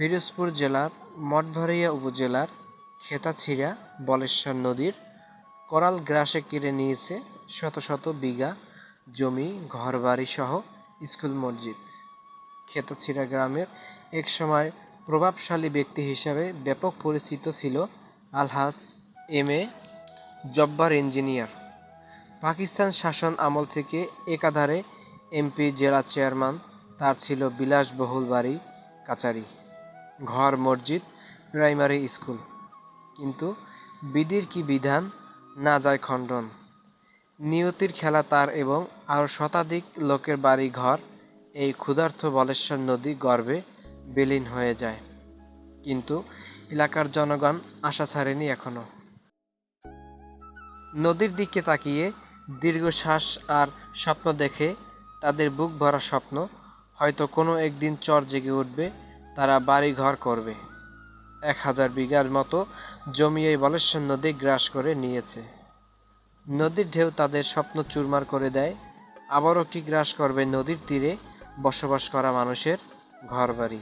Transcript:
পিরোজপুর জেলার মঠবাড়িয়া উপজেলার খেতাছিড়া বলেশ্বর নদীর করাল গ্রাসে কেড়ে নিয়েছে শত শত বিঘা জমি, ঘরবাড়ি সহ স্কুল মসজিদ। খেতাছিড়া গ্রামের একসময় প্রভাবশালী ব্যক্তি হিসাবে ব্যাপক পরিচিত ছিল Alhas M A Jabbar engineer. Pakistan শাসন আমল থেকে একাধারে এমপি, জেলা চেয়ারম্যান, তার ছিল বিলাসবহুল বাড়ি, কাচারি। ঘর, মসজিদ, প্রাইমারি স্কুল। কিন্তু বিধির কি বিধান? না যায় খণ্ডন। নিয়তির খেলা তার এবং আরও শতাধিক লোকের বাড়ি ঘর, এই ক্ষুধার্ত বলেশ্বর নদী গর্ভে বিলীন হয়ে যায়। কিন্তু এলাকার জনগণ আশা ছাড়েনি এখনও নদীর দিকে তাকিয়ে দীর্ঘশ্বাস আর স্বপ্ন দেখে তাদের বুক ভরা স্বপ্ন, হয়তো কোনো একদিন চর জেগে উঠবে তারা বাড়ি ঘর করবে। এক হাজার বিঘার মতো জমি এই বলেশ্বর নদী গ্রাস করে নিয়েছে। নদীর ঢেউ তাদের স্বপ্ন চুরমার করে দেয়। আবারও কি গ্রাস করবে নদীর তীরে বসবাস করা মানুষের ঘরবাড়ি?